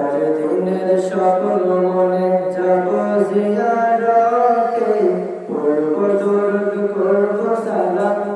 হাজার সকল মনে যাব জিয়ারতে পড়ব করব সালাম